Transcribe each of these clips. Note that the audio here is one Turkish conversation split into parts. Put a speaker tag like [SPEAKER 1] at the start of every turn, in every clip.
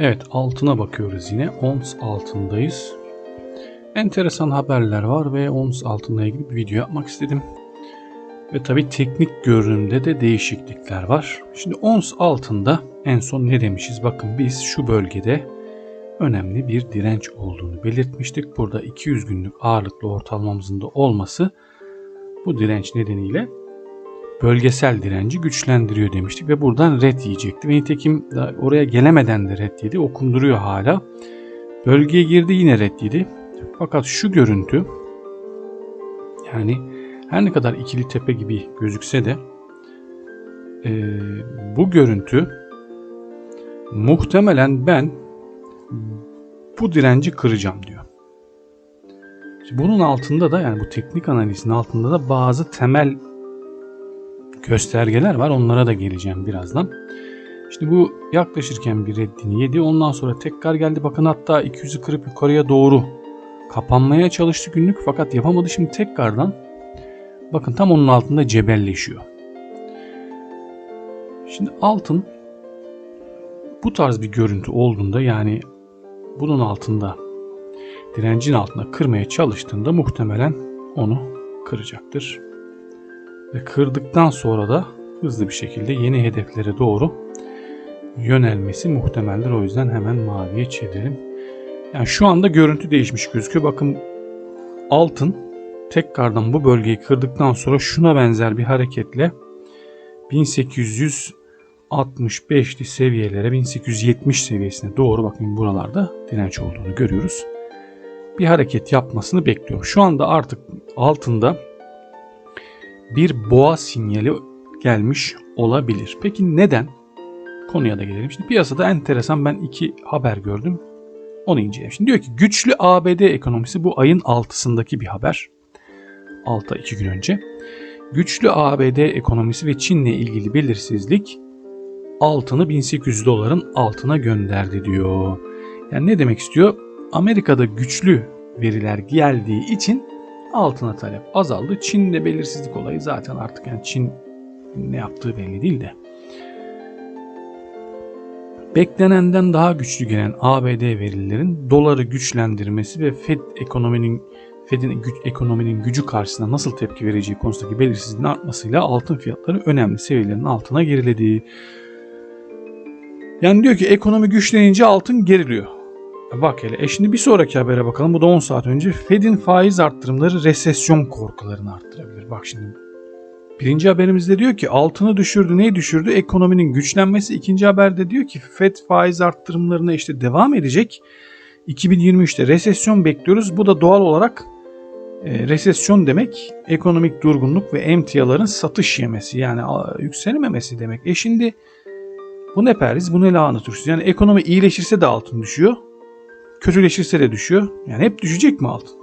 [SPEAKER 1] Evet altına bakıyoruz yine. Ons altındayız. Enteresan haberler var ve ons altına ilgili bir video yapmak istedim. Ve tabi teknik görünümde de değişiklikler var. Şimdi ons altında en son ne demişiz? Bakın biz şu bölgede önemli bir direnç olduğunu belirtmiştik. Burada 200 günlük ağırlıklı ortalamamızın da olması bu direnç nedeniyle bölgesel direnci güçlendiriyor demiştik ve buradan red yiyecekti. Ve nitekim oraya gelemeden de red yedi. Okunduruyor hala. Bölgeye girdi yine red yedi. Fakat şu görüntü yani her ne kadar ikili tepe gibi gözükse de e, bu görüntü muhtemelen ben bu direnci kıracağım diyor. Bunun altında da yani bu teknik analizin altında da bazı temel göstergeler var. Onlara da geleceğim birazdan. İşte bu yaklaşırken bir reddini yedi. Ondan sonra tekrar geldi. Bakın hatta 200'ü kırıp yukarıya doğru kapanmaya çalıştı günlük fakat yapamadı. Şimdi tekrardan bakın tam onun altında cebelleşiyor. Şimdi altın bu tarz bir görüntü olduğunda yani bunun altında direncin altında kırmaya çalıştığında muhtemelen onu kıracaktır. Ve kırdıktan sonra da hızlı bir şekilde yeni hedeflere doğru yönelmesi muhtemeldir. O yüzden hemen maviye çevirelim. Yani şu anda görüntü değişmiş gözüküyor. Bakın altın tekrardan bu bölgeyi kırdıktan sonra şuna benzer bir hareketle 1865'li seviyelere 1870 seviyesine doğru bakın buralarda direnç olduğunu görüyoruz. Bir hareket yapmasını bekliyorum. Şu anda artık altında bir boğa sinyali gelmiş olabilir. Peki neden? Konuya da gelelim. Şimdi piyasada enteresan ben iki haber gördüm. Onu inceleyelim. Şimdi diyor ki güçlü ABD ekonomisi bu ayın 6'sındaki bir haber. 6 2 gün önce. Güçlü ABD ekonomisi ve Çin'le ilgili belirsizlik altını 1800 doların altına gönderdi diyor. Yani ne demek istiyor? Amerika'da güçlü veriler geldiği için altına talep azaldı. Çin'de belirsizlik olayı zaten artık yani Çin ne yaptığı belli değil de. Beklenenden daha güçlü gelen ABD verilerin doları güçlendirmesi ve Fed ekonominin Fed'in güç, ekonominin gücü karşısında nasıl tepki vereceği konusundaki belirsizliğin artmasıyla altın fiyatları önemli seviyelerin altına geriledi. Yani diyor ki ekonomi güçlenince altın geriliyor. Bak hele. E şimdi bir sonraki habere bakalım. Bu da 10 saat önce. Fed'in faiz arttırımları resesyon korkularını arttırabilir. Bak şimdi. Birinci haberimizde diyor ki altını düşürdü. Neyi düşürdü? Ekonominin güçlenmesi. İkinci haberde diyor ki Fed faiz arttırımlarına işte devam edecek. 2023'te resesyon bekliyoruz. Bu da doğal olarak e, resesyon demek ekonomik durgunluk ve emtiaların satış yemesi yani yükselmemesi demek. E şimdi bu ne periz bu ne lahana turşusu. Yani ekonomi iyileşirse de altın düşüyor. Kötüleşirse de düşüyor. Yani hep düşecek mi altın?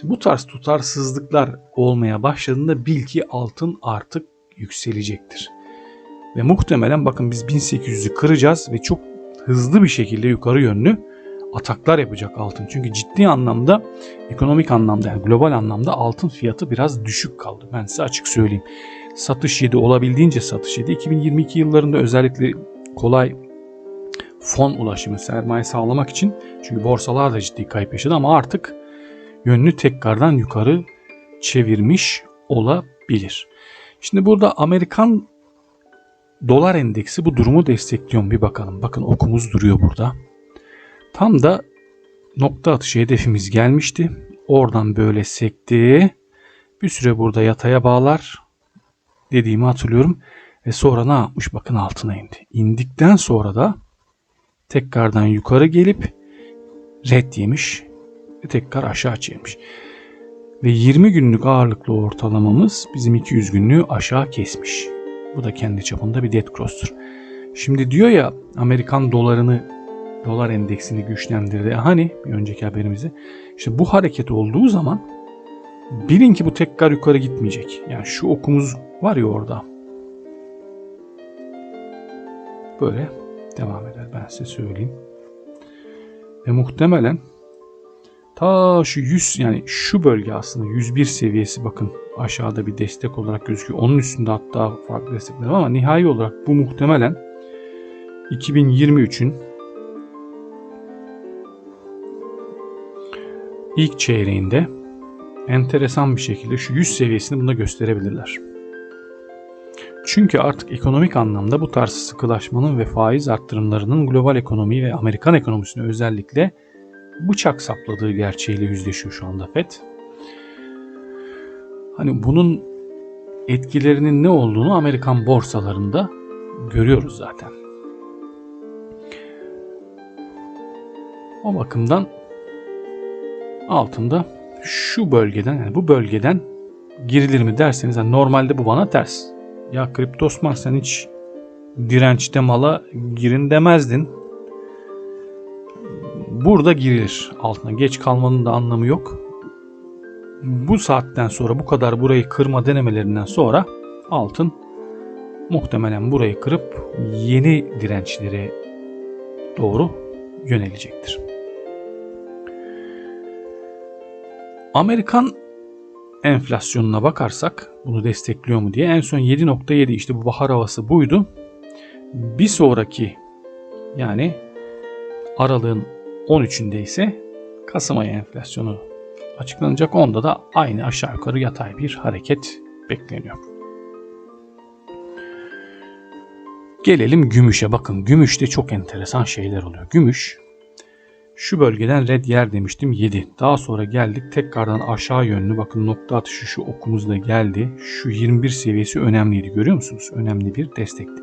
[SPEAKER 1] Şimdi bu tarz tutarsızlıklar olmaya başladığında bil ki altın artık yükselecektir. Ve muhtemelen bakın biz 1800'ü kıracağız ve çok hızlı bir şekilde yukarı yönlü ataklar yapacak altın. Çünkü ciddi anlamda ekonomik anlamda yani global anlamda altın fiyatı biraz düşük kaldı. Ben size açık söyleyeyim. Satış yedi olabildiğince satış yedi. 2022 yıllarında özellikle kolay fon ulaşımı sermaye sağlamak için çünkü borsalar da ciddi kayıp yaşadı ama artık yönünü tekrardan yukarı çevirmiş olabilir. Şimdi burada Amerikan dolar endeksi bu durumu destekliyor mu bir bakalım. Bakın okumuz duruyor burada. Tam da nokta atışı hedefimiz gelmişti. Oradan böyle sekti. Bir süre burada yataya bağlar dediğimi hatırlıyorum. Ve sonra ne yapmış? Bakın altına indi. İndikten sonra da tekrardan yukarı gelip red yemiş ve tekrar aşağı çekmiş. Ve 20 günlük ağırlıklı ortalamamız bizim 200 günlüğü aşağı kesmiş. Bu da kendi çapında bir dead cross'tur. Şimdi diyor ya Amerikan dolarını dolar endeksini güçlendirdi. Hani bir önceki haberimizde işte bu hareket olduğu zaman bilin ki bu tekrar yukarı gitmeyecek. Yani şu okumuz var ya orada. Böyle devam eder. Ben size söyleyeyim. Ve muhtemelen ta şu 100 yani şu bölge aslında 101 seviyesi bakın aşağıda bir destek olarak gözüküyor. Onun üstünde hatta farklı destekler ama nihai olarak bu muhtemelen 2023'ün ilk çeyreğinde enteresan bir şekilde şu 100 seviyesini bunda gösterebilirler. Çünkü artık ekonomik anlamda bu tarz sıkılaşmanın ve faiz arttırımlarının global ekonomiyi ve Amerikan ekonomisini özellikle bıçak sapladığı gerçeğiyle yüzleşiyor şu anda FED. Hani bunun etkilerinin ne olduğunu Amerikan borsalarında görüyoruz zaten. O bakımdan altında şu bölgeden yani bu bölgeden girilir mi derseniz yani normalde bu bana ters. Ya Kriptosmar sen hiç dirençte mala girin demezdin. Burada girilir altına. Geç kalmanın da anlamı yok. Bu saatten sonra bu kadar burayı kırma denemelerinden sonra altın muhtemelen burayı kırıp yeni dirençlere doğru yönelecektir. Amerikan enflasyonuna bakarsak bunu destekliyor mu diye en son 7.7 işte bu bahar havası buydu. Bir sonraki yani aralığın 13'ünde ise Kasım ayı enflasyonu açıklanacak. Onda da aynı aşağı yukarı yatay bir hareket bekleniyor. Gelelim gümüşe. Bakın gümüşte çok enteresan şeyler oluyor. Gümüş şu bölgeden red yer demiştim 7. Daha sonra geldik tekrardan aşağı yönlü bakın nokta atışı şu okumuzda geldi. Şu 21 seviyesi önemliydi görüyor musunuz? Önemli bir destekti.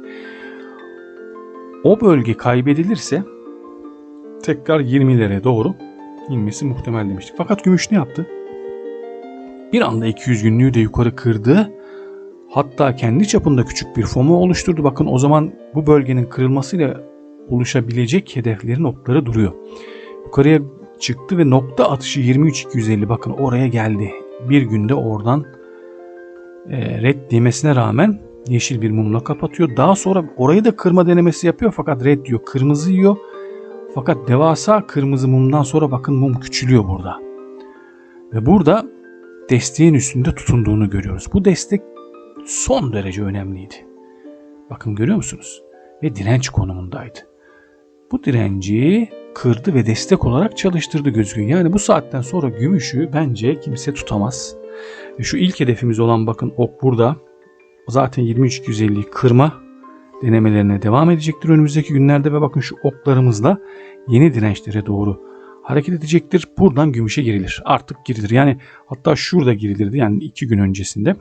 [SPEAKER 1] O bölge kaybedilirse tekrar 20'lere doğru inmesi muhtemel demiştik. Fakat gümüş ne yaptı? Bir anda 200 günlüğü de yukarı kırdı. Hatta kendi çapında küçük bir FOMO oluşturdu. Bakın o zaman bu bölgenin kırılmasıyla oluşabilecek hedefleri noktaları duruyor. Yukarıya çıktı ve nokta atışı 23.250 bakın oraya geldi. Bir günde oradan e, red demesine rağmen yeşil bir mumla kapatıyor. Daha sonra orayı da kırma denemesi yapıyor fakat red diyor. Kırmızı yiyor. Fakat devasa kırmızı mumdan sonra bakın mum küçülüyor burada. Ve burada desteğin üstünde tutunduğunu görüyoruz. Bu destek son derece önemliydi. Bakın görüyor musunuz? Ve direnç konumundaydı. Bu direnci kırdı ve destek olarak çalıştırdı gözüküyor. Yani bu saatten sonra gümüşü bence kimse tutamaz. Ve şu ilk hedefimiz olan bakın ok burada. Zaten 23.250'yi kırma denemelerine devam edecektir önümüzdeki günlerde ve bakın şu oklarımızla yeni dirençlere doğru hareket edecektir. Buradan gümüşe girilir. Artık girilir. Yani hatta şurada girilirdi. Yani iki gün öncesinde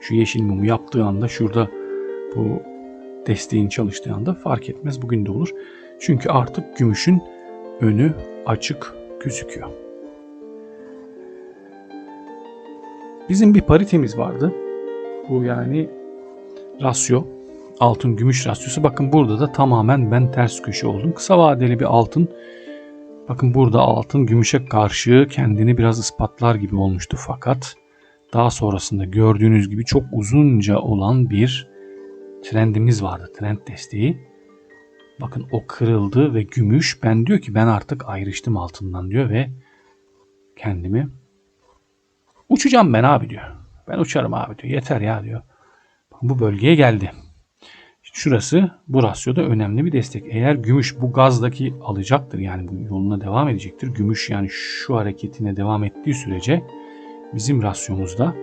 [SPEAKER 1] şu yeşil mumu yaptığı anda şurada bu desteğin çalıştığı anda fark etmez. Bugün de olur. Çünkü artık gümüşün önü açık gözüküyor. Bizim bir paritemiz vardı. Bu yani rasyo altın gümüş rasyosu. Bakın burada da tamamen ben ters köşe oldum. Kısa vadeli bir altın. Bakın burada altın gümüşe karşı kendini biraz ispatlar gibi olmuştu fakat daha sonrasında gördüğünüz gibi çok uzunca olan bir trendimiz vardı. Trend desteği. Bakın o kırıldı ve gümüş ben diyor ki ben artık ayrıştım altından diyor ve kendimi uçacağım ben abi diyor. Ben uçarım abi diyor. Yeter ya diyor. Bu bölgeye geldi. Şurası bu rasyoda önemli bir destek. Eğer gümüş bu gazdaki alacaktır yani bu yoluna devam edecektir. Gümüş yani şu hareketine devam ettiği sürece bizim rasyomuzda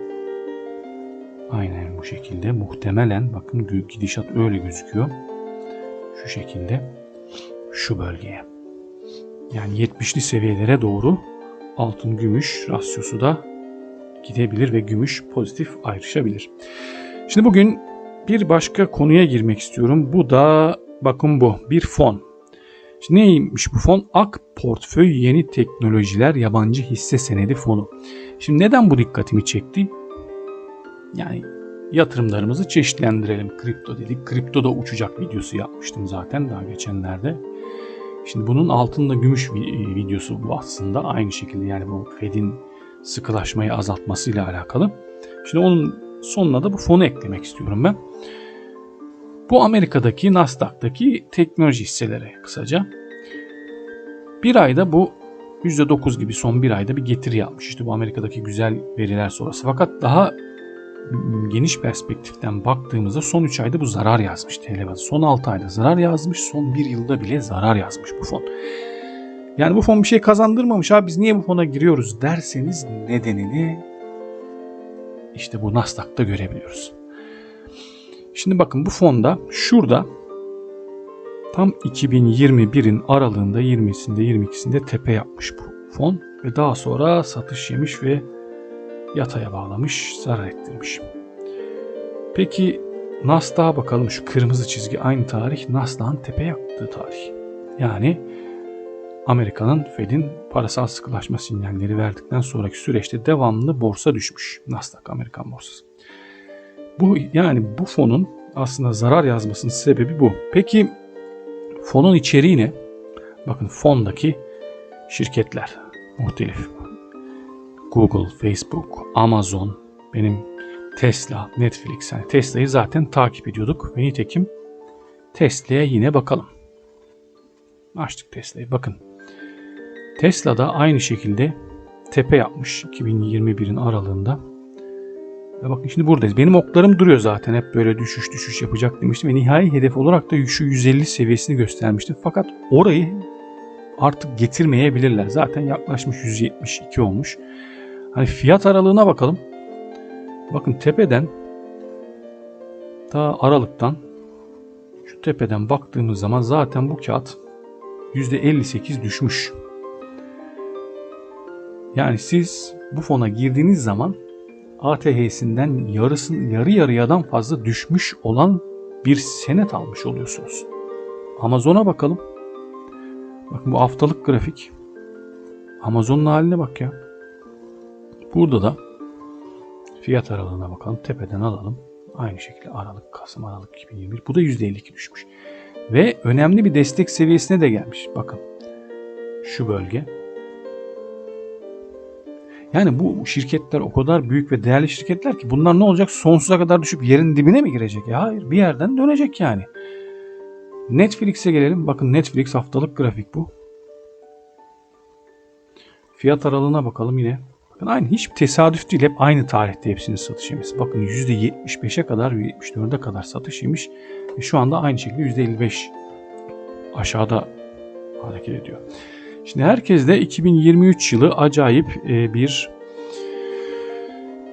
[SPEAKER 1] aynen bu şekilde muhtemelen bakın gidişat öyle gözüküyor şu şekilde şu bölgeye. Yani 70'li seviyelere doğru altın gümüş rasyosu da gidebilir ve gümüş pozitif ayrışabilir. Şimdi bugün bir başka konuya girmek istiyorum. Bu da bakın bu bir fon. Şimdi neymiş bu fon? Ak Portföy Yeni Teknolojiler Yabancı Hisse Senedi Fonu. Şimdi neden bu dikkatimi çekti? Yani yatırımlarımızı çeşitlendirelim. Kripto dedik. Kripto da uçacak videosu yapmıştım zaten daha geçenlerde. Şimdi bunun altında gümüş e, videosu bu aslında. Aynı şekilde yani bu Fed'in sıkılaşmayı azaltmasıyla alakalı. Şimdi onun sonuna da bu fonu eklemek istiyorum ben. Bu Amerika'daki Nasdaq'taki teknoloji hisseleri kısaca. Bir ayda bu %9 gibi son bir ayda bir getiri yapmış. İşte bu Amerika'daki güzel veriler sonrası. Fakat daha geniş perspektiften baktığımızda son 3 ayda bu zarar yazmış TL. Son 6 ayda zarar yazmış, son 1 yılda bile zarar yazmış bu fon. Yani bu fon bir şey kazandırmamış abi biz niye bu fona giriyoruz derseniz nedenini işte bu Nasdaq'ta görebiliyoruz. Şimdi bakın bu fonda şurada tam 2021'in aralığında 20'sinde 22'sinde tepe yapmış bu fon ve daha sonra satış yemiş ve yataya bağlamış, zarar ettirmiş. Peki Nasdaq'a bakalım şu kırmızı çizgi aynı tarih Nasdaq'ın tepe yaptığı tarih. Yani Amerika'nın Fed'in parasal sıkılaşma sinyalleri verdikten sonraki süreçte devamlı borsa düşmüş. Nasdaq Amerikan borsası. Bu yani bu fonun aslında zarar yazmasının sebebi bu. Peki fonun içeriği ne? Bakın fondaki şirketler muhtelif. Google, Facebook, Amazon, benim Tesla, Netflix. Yani Tesla'yı zaten takip ediyorduk ve nitekim Tesla'ya yine bakalım. Açtık Tesla'yı. Bakın. Tesla da aynı şekilde tepe yapmış 2021'in aralığında. Ve bakın şimdi buradayız. Benim oklarım duruyor zaten. Hep böyle düşüş düşüş yapacak demiştim. Ve nihai hedef olarak da şu 150 seviyesini göstermiştim. Fakat orayı artık getirmeyebilirler. Zaten yaklaşmış 172 olmuş. Hani fiyat aralığına bakalım. Bakın tepeden ta aralıktan şu tepeden baktığımız zaman zaten bu kağıt %58 düşmüş. Yani siz bu fona girdiğiniz zaman ATH'sinden yarısın yarı yarıyadan fazla düşmüş olan bir senet almış oluyorsunuz. Amazon'a bakalım. Bakın bu haftalık grafik. Amazon'un haline bak ya. Burada da fiyat aralığına bakalım. Tepeden alalım. Aynı şekilde Aralık, Kasım, Aralık 2021. Bu da %52 düşmüş. Ve önemli bir destek seviyesine de gelmiş. Bakın şu bölge. Yani bu şirketler o kadar büyük ve değerli şirketler ki bunlar ne olacak? Sonsuza kadar düşüp yerin dibine mi girecek? Ya hayır bir yerden dönecek yani. Netflix'e gelelim. Bakın Netflix haftalık grafik bu. Fiyat aralığına bakalım yine. Bakın aynı hiç tesadüf değil. Hep aynı tarihte hepsinin satış yemesi. Bakın %75'e kadar ve 74'e kadar satış yemiş. Ve şu anda aynı şekilde %55 aşağıda hareket ediyor. Şimdi herkes de 2023 yılı acayip e, bir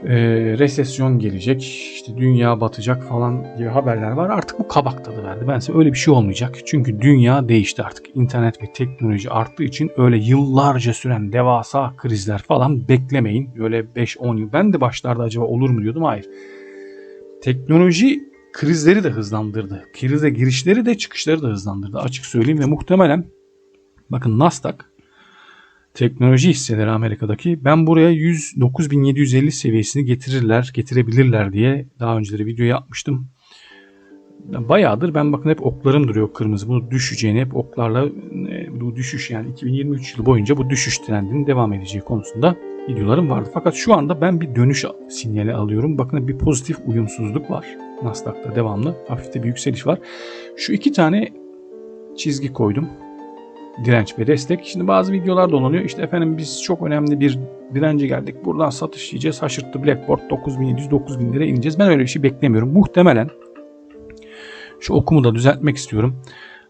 [SPEAKER 1] e, resesyon gelecek, işte dünya batacak falan gibi haberler var. Artık bu kabak tadı verdi. Ben size öyle bir şey olmayacak. Çünkü dünya değişti artık. İnternet ve teknoloji arttığı için öyle yıllarca süren devasa krizler falan beklemeyin. Öyle 5-10 yıl. Ben de başlarda acaba olur mu diyordum. Hayır. Teknoloji krizleri de hızlandırdı. Krize girişleri de çıkışları da hızlandırdı. Açık söyleyeyim ve muhtemelen bakın Nasdaq teknoloji hisseleri Amerika'daki ben buraya 109.750 seviyesini getirirler, getirebilirler diye daha önceleri video yapmıştım. Bayağıdır ben bakın hep oklarım duruyor kırmızı. Bu düşeceğini hep oklarla e, bu düşüş yani 2023 yılı boyunca bu düşüş trendinin devam edeceği konusunda videolarım vardı. Fakat şu anda ben bir dönüş sinyali alıyorum. Bakın bir pozitif uyumsuzluk var. Nasdaq'ta devamlı. Hafif bir yükseliş var. Şu iki tane çizgi koydum direnç ve destek. Şimdi bazı videolar dolanıyor. İşte efendim biz çok önemli bir dirence geldik. Buradan satış yiyeceğiz. Haşırttı Blackboard 9700 9000 lira ineceğiz. Ben öyle bir şey beklemiyorum. Muhtemelen şu okumu da düzeltmek istiyorum.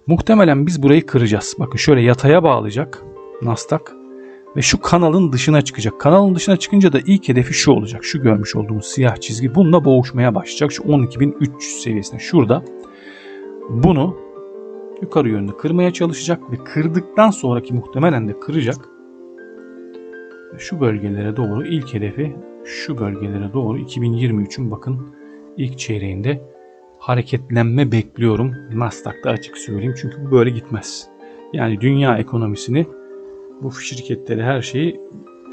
[SPEAKER 1] Muhtemelen biz burayı kıracağız. Bakın şöyle yataya bağlayacak Nasdaq ve şu kanalın dışına çıkacak. Kanalın dışına çıkınca da ilk hedefi şu olacak. Şu görmüş olduğumuz siyah çizgi bununla boğuşmaya başlayacak. Şu 12.300 seviyesinde şurada. Bunu yukarı yönlü kırmaya çalışacak ve kırdıktan sonraki muhtemelen de kıracak. Şu bölgelere doğru ilk hedefi şu bölgelere doğru 2023'ün bakın ilk çeyreğinde hareketlenme bekliyorum. Nasdaq'ta açık söyleyeyim çünkü bu böyle gitmez. Yani dünya ekonomisini bu şirketleri her şeyi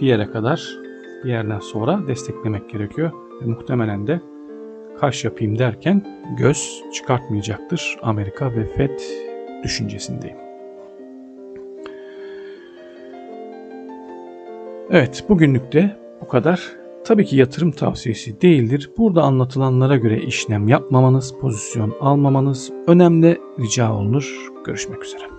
[SPEAKER 1] bir yere kadar bir yerden sonra desteklemek gerekiyor. Ve muhtemelen de kaş yapayım derken göz çıkartmayacaktır Amerika ve FED düşüncesindeyim. Evet bugünlük de bu kadar. Tabii ki yatırım tavsiyesi değildir. Burada anlatılanlara göre işlem yapmamanız, pozisyon almamanız önemli rica olunur. Görüşmek üzere.